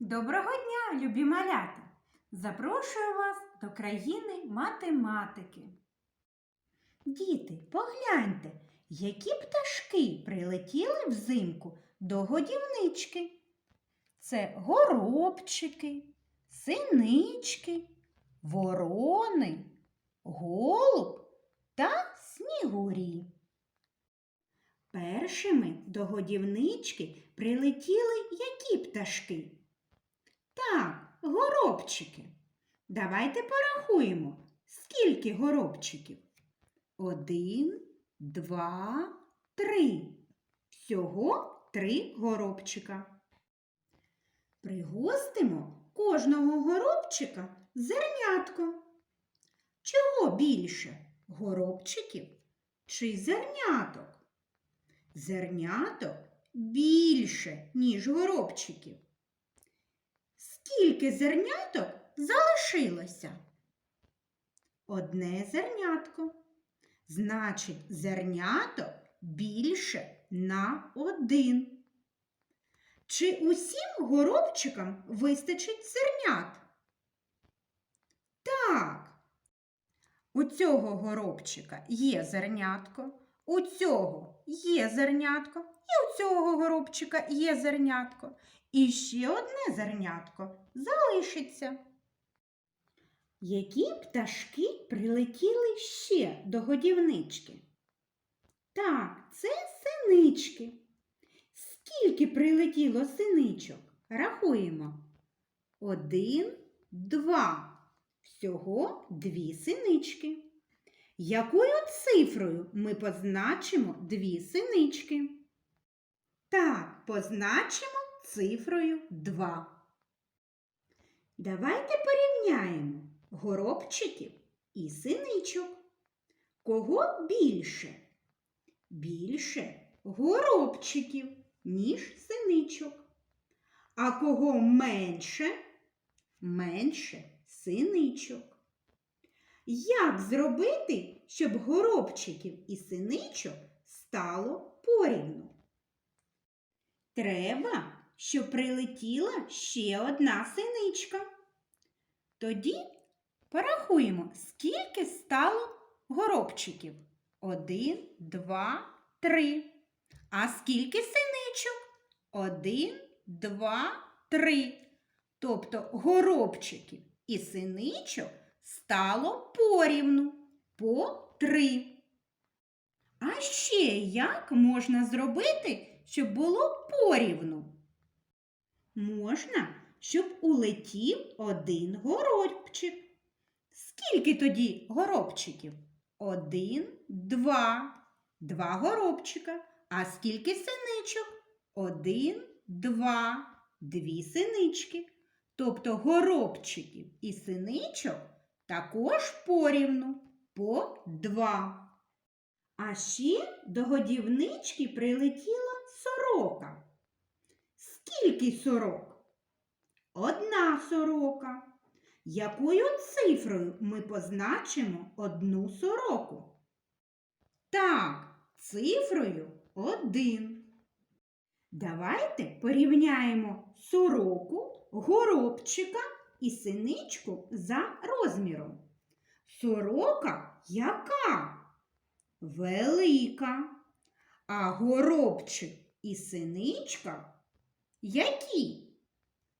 Доброго дня, любі малята! Запрошую вас до країни математики. Діти, погляньте, які пташки прилетіли взимку до годівнички. Це горобчики, синички, ворони, голуб та снігурі. Першими до годівнички прилетіли які пташки? Так, горобчики. Давайте порахуємо, скільки горобчиків. Один, два, три. Всього три горобчика. Пригостимо кожного горобчика зернятком. Чого більше? Горобчиків чи зерняток? Зерняток більше, ніж горобчиків. Скільки зерняток залишилося? Одне зернятко. Значить, зерняток більше на один. Чи усім горобчикам вистачить зернят? Так. У цього горобчика є зернятко, у цього є зернятко, і у цього горобчика є зернятко. І ще одне зернятко залишиться. Які пташки прилетіли ще до годівнички? Так, це синички. Скільки прилетіло синичок? Рахуємо. Один, два. Всього дві синички. Якою цифрою ми позначимо дві синички? Так, позначимо цифрою 2. Давайте порівняємо горобчиків і синичок. Кого більше? Більше горобчиків, ніж синичок. А кого менше? Менше синичок. Як зробити, щоб горобчиків і синичок стало порівну? Треба, щоб прилетіла ще одна синичка. Тоді порахуємо, скільки стало горобчиків. Один, два, три. А скільки синичок? Один, два, три. Тобто горобчиків і синичок стало порівну по три. А ще як можна зробити, щоб було порівну? Можна, щоб улетів один горобчик. Скільки тоді горобчиків? Один, два. Два горобчика. А скільки синичок? Один, два, дві синички. Тобто горобчиків і синичок також порівну по два. А ще до годівнички прилетіла сорока. Скільки сорок? Одна сорока. Якою цифрою ми позначимо одну сороку? Так, цифрою один. Давайте порівняємо сороку, горобчика і синичку за розміром. Сорока яка? Велика. А горобчик і синичка які?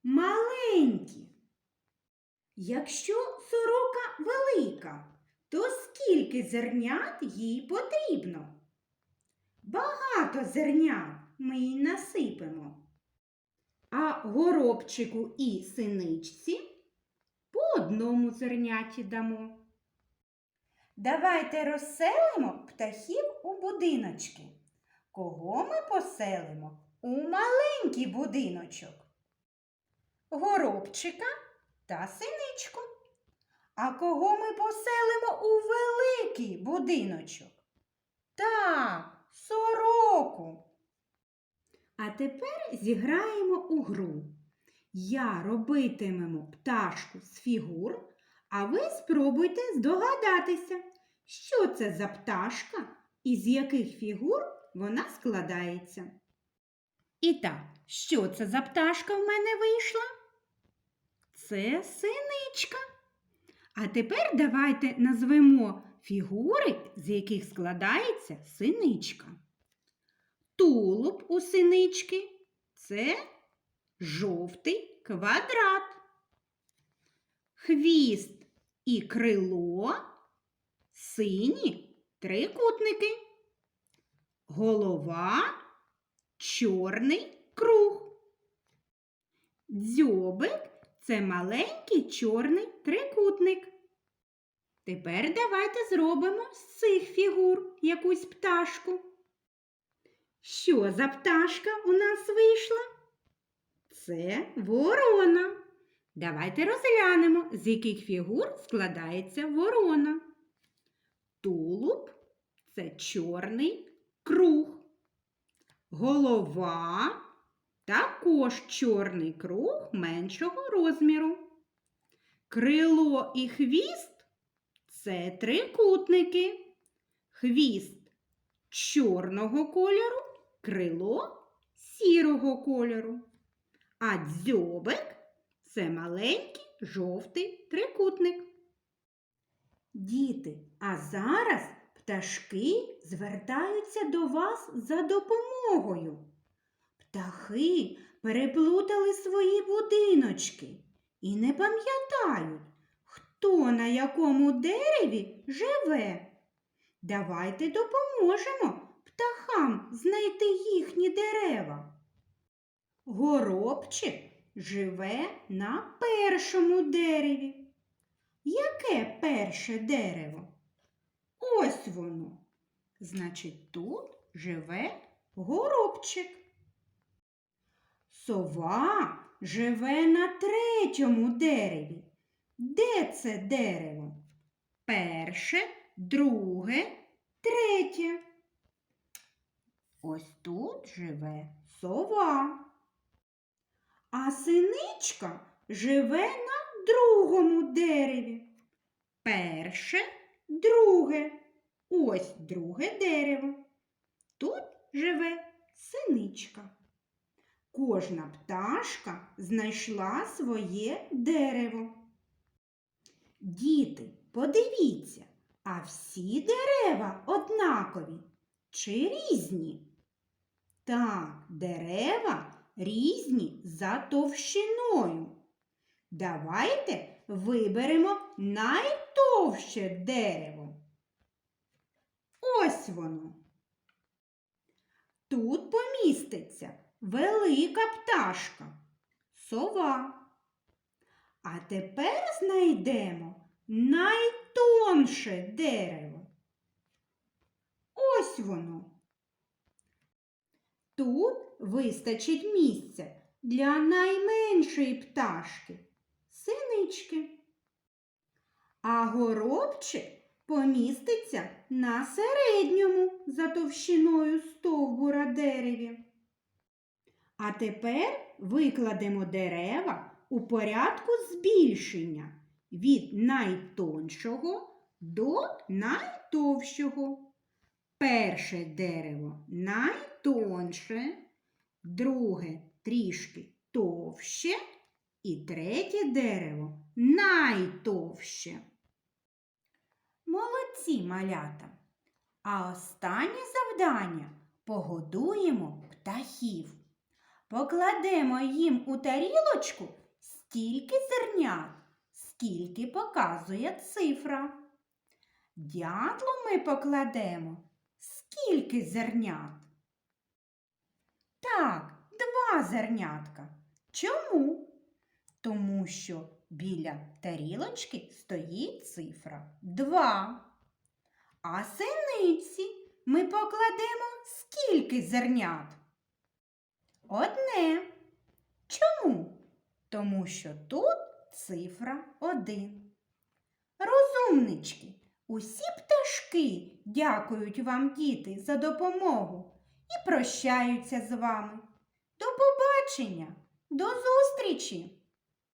Маленькі. Якщо сорока велика, то скільки зернят їй потрібно? Багато зернят ми їй насипемо. А горобчику і синичці по одному зерняті дамо. Давайте розселимо птахів у будиночки. Кого ми поселимо у маленький будиночок? Горобчика та синичку. А кого ми поселимо у великий будиночок? Так, сороку. А тепер зіграємо у гру. Я робитимемо пташку з фігур, а ви спробуйте здогадатися, що це за пташка і з яких фігур вона складається. І так, що це за пташка в мене вийшла? Це синичка. А тепер давайте назвемо фігури, з яких складається синичка. Тулуб у синички це жовтий квадрат. Хвіст і крило сині трикутники. Голова чорний круг. Дзьобик це маленький чорний трикутник. Тепер давайте зробимо з цих фігур якусь пташку. Що за пташка у нас вийшла? Це ворона. Давайте розглянемо, з яких фігур складається ворона. Тулуб це чорний круг. Голова також чорний круг меншого розміру. Крило і хвіст це трикутники. Хвіст чорного кольору, крило сірого кольору. А дзьобик це маленький жовтий трикутник. Діти, а зараз пташки звертаються до вас за допомогою. Птахи переплутали свої будиночки і не пам'ятають, хто на якому дереві живе. Давайте допоможемо птахам знайти їхні дерева. Горобчик живе на першому дереві. Яке перше дерево? Ось воно. Значить, тут живе горобчик. Сова живе на третьому дереві. Де це дерево? Перше, друге, третє. Ось тут живе сова. А синичка живе на другому дереві. Перше, друге. Ось друге дерево. Тут живе синичка. Кожна пташка знайшла своє дерево. Діти, подивіться, а всі дерева однакові чи різні? Так, дерева різні за товщиною. Давайте виберемо найтовще дерево. Ось воно. Тут поміститься велика пташка, сова. А тепер знайдемо найтонше дерево. Ось воно. Тут вистачить місця для найменшої пташки синички. А горобчик поміститься на середньому за товщиною стовбура дереві. А тепер викладемо дерева у порядку збільшення від найтоншого до найтовщого. Перше дерево найтонше, друге трішки товще і третє дерево найтовще. Молодці малята. А останнє завдання погодуємо птахів. Покладемо їм у тарілочку стільки зернят, скільки показує цифра. Дятлу ми покладемо скільки зернят? Так, два зернятка. Чому? Тому що біля тарілочки стоїть цифра 2. А синиці ми покладемо скільки зернят? Одне. Чому? Тому що тут цифра 1. Розумнички, усі пташки дякують вам, діти, за допомогу і прощаються з вами. До побачення, до зустрічі!